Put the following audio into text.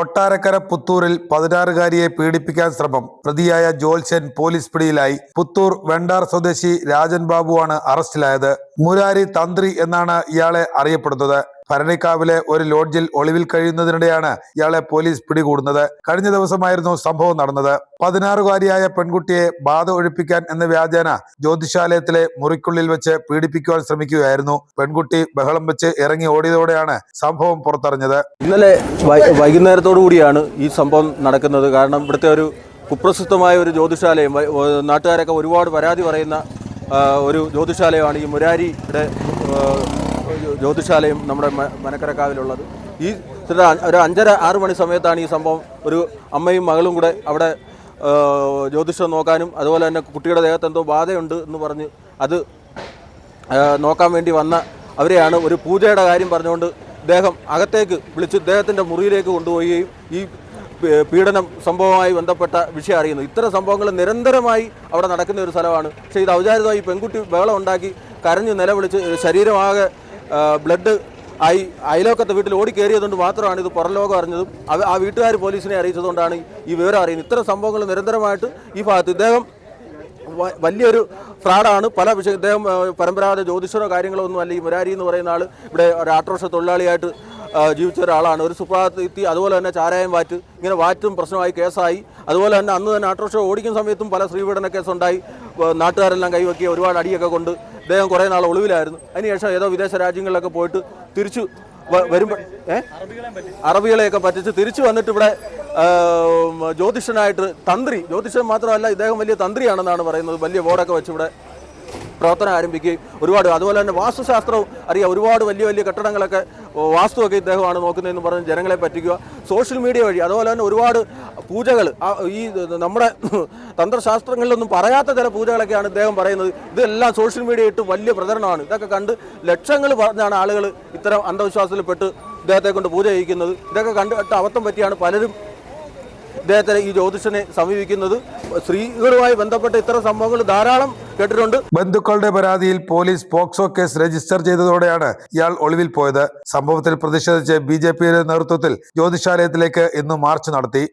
കൊട്ടാരക്കര പുത്തൂരിൽ പതിനാറുകാരിയെ പീഡിപ്പിക്കാൻ ശ്രമം. പ്രതിയായ ജോൽസൻ പോലീസ് പിടിയിലായി. പുത്തൂർ വെണ്ടാർ സ്വദേശി രാജൻ ബാബുവാണ് അറസ്റ്റിലായത്. മുരാരി തന്ത്രി എന്നാണ് ഇയാളെ അറിയപ്പെടുന്നത്. ഭരണിക്കാവിലെ ഒരു ലോഡ്ജിൽ ഒളിവിൽ കഴിയുന്നതിനിടെയാണ് ഇയാളെ പോലീസ് പിടികൂടുന്നത്. കഴിഞ്ഞ ദിവസമായിരുന്നു സംഭവം നടന്നത്. പതിനാറുകാരിയായ പെൺകുട്ടിയെ ബാധ ഒഴിപ്പിക്കാൻ എന്ന വ്യാജേന ജ്യോതിഷാലയത്തിലെ മുറിക്കുള്ളിൽ വെച്ച് പീഡിപ്പിക്കുവാൻ ശ്രമിക്കുകയായിരുന്നു. പെൺകുട്ടി ബഹളം വെച്ച് ഇറങ്ങി ഓടിയതോടെയാണ് സംഭവം പുറത്തറിഞ്ഞത്. ഇന്നലെ വൈകുന്നേരത്തോടു കൂടിയാണ് ഈ സംഭവം നടക്കുന്നത്. കാരണം ഇവിടുത്തെ ഒരു കുപ്രസിദ്ധമായ ഒരു ജ്യോതിഷാലയം നാട്ടുകാരൊക്കെ ഒരുപാട് പരാതി പറയുന്ന ഒരു ജ്യോതിഷാലയമാണ് ഈ മുരാരിയുടെ ആ, ജ്യോതിഷാലയം നമ്മുടെ മനക്കരക്കാവിലുള്ളത്. ഈ ഒരു അഞ്ചര ആറ് മണി സമയത്താണ് ഈ സംഭവം ഒരു അമ്മയും മകളും കൂടെ അവിടെ ജ്യോതിഷം നോക്കാനും അതുപോലെ തന്നെ കുട്ടിയുടെ ദേഹത്ത് എന്തോ ബാധയുണ്ട് എന്ന് പറഞ്ഞ് അത് നോക്കാൻ വേണ്ടി വന്ന അവരെയാണ് ഒരു പൂജയുടെ കാര്യം പറഞ്ഞുകൊണ്ട് ദേഹം അകത്തേക്ക് വിളിച്ച് ഇദ്ദേഹത്തിന്റെ മുറിയിലേക്ക് കൊണ്ടുപോവുകയും ഈ പീഡനം സംഭവവുമായി ബന്ധപ്പെട്ട വിഷയം അറിയുന്നു. ഇത്തരം സംഭവങ്ങൾ നിരന്തരമായി അവിടെ നടക്കുന്ന ഒരു സ്ഥലമാണ്. പക്ഷേ ഇത് ഔചാരിതമായി പെൺകുട്ടി ബഹളം ഉണ്ടാക്കി കരഞ്ഞ് നിലവിളിച്ച് ശരീരമാകെ ബ്ലഡ് ആയി അയലോക്കത്തെ വീട്ടിൽ ഓടിക്കേറിയതുകൊണ്ട് മാത്രമാണ് ഇത് പുറം ലോകം അറിഞ്ഞതും. അത് ആ വീട്ടുകാർ പോലീസിനെ അറിയിച്ചതുകൊണ്ടാണ് ഈ വിവരം അറിയുന്നത്. ഇത്തരം സംഭവങ്ങൾ നിരന്തരമായിട്ട് ഈ ഭാഗത്ത് ഇദ്ദേഹം വലിയൊരു ഫ്രാഡാണ്. പല വിഷയം ഇദ്ദേഹം പരമ്പരാഗത ജ്യോതിഷരോ കാര്യങ്ങളോ ഒന്നും അല്ല. ഈ മുരാരി എന്ന് പറയുന്ന ആൾ ഇവിടെ ഒരു ആട്ടോറിക്ഷ തൊഴിലാളിയായിട്ട് ജീവിച്ച ഒരാളാണ്. ഒരു സുപ്രഭാതത്തിൽ അതുപോലെ തന്നെ ചാരായം വാറ്റ് ഇങ്ങനെ വാറ്റും പ്രശ്നമായി കേസായി. അതുപോലെ തന്നെ അന്ന് തന്നെ ആട്ടോറിക്ഷ ഓടിക്കുന്ന സമയത്തും പല സ്ത്രീപീഡന കേസുണ്ടായി. നാട്ടുകാരെല്ലാം കൈവക്കി ഒരുപാട് അടിയൊക്കെ കൊണ്ട് ഇദ്ദേഹം കുറേ നാൾ ഒളിവിലായിരുന്നു. അതിനുശേഷം ഏതോ വിദേശ രാജ്യങ്ങളിലൊക്കെ പോയിട്ട് തിരിച്ചു വരുമ്പോൾ ഏഹ് അറബികളെയൊക്കെ പറ്റിച്ച് തിരിച്ചു വന്നിട്ട് ഇവിടെ ജ്യോതിഷനായിട്ട് തന്ത്രി ജ്യോതിഷൻ മാത്രമല്ല ഇദ്ദേഹം വലിയ തന്ത്രിയാണെന്നാണ് പറയുന്നത്. വലിയ ബോർഡൊക്കെ വെച്ച് ഇവിടെ പ്രവർത്തനം ആരംഭിക്കുകയും ഒരുപാട് അതുപോലെ തന്നെ വാസ്തുശാസ്ത്രവും അറിയാം. ഒരുപാട് വലിയ വലിയ കെട്ടിടങ്ങളൊക്കെ വാസ്തുവൊക്കെ ഇദ്ദേഹമാണ് നോക്കുന്നതെന്ന് പറഞ്ഞ് ജനങ്ങളെ പറ്റിക്കുക. സോഷ്യൽ മീഡിയ വഴി അതുപോലെ തന്നെ ഒരുപാട് പൂജകൾ ഈ നമ്മുടെ തന്ത്രശാസ്ത്രങ്ങളിലൊന്നും പറയാത്ത ചില പൂജകളൊക്കെയാണ് ഇദ്ദേഹം പറയുന്നത്. ഇതെല്ലാം സോഷ്യൽ മീഡിയ ഇട്ട് വലിയ പ്രചരണമാണ്. ഇതൊക്കെ കണ്ട് ലക്ഷങ്ങൾ പറഞ്ഞാണ് ആളുകൾ ഇത്തരം അന്ധവിശ്വാസത്തിൽപ്പെട്ട് ഇദ്ദേഹത്തെ കൊണ്ട് പൂജ ചെയ്യിക്കുന്നത്. ഇതൊക്കെ കണ്ടിട്ട് അബദ്ധം പറ്റിയാണ് പലരും ഇദ്ദേഹത്തെ ഈ ജ്യോതിഷനെ സമീപിക്കുന്നത്. സ്ത്രീകളുമായി ബന്ധപ്പെട്ട ഇത്തരം സംഭവങ്ങൾ ധാരാളം കേട്ടിട്ടുണ്ട്. ബന്ധുക്കളുടെ പരാതിയിൽ പോലീസ് പോക്സോ കേസ് രജിസ്റ്റർ ചെയ്തതോടെയാണ് ഇയാൾ ഒളിവിൽ പോയത്. സംഭവത്തിൽ പ്രതിഷേധിച്ച് ബി നേതൃത്വത്തിൽ ജ്യോതിശാലയത്തിലേക്ക് ഇന്ന് മാർച്ച് നടത്തി.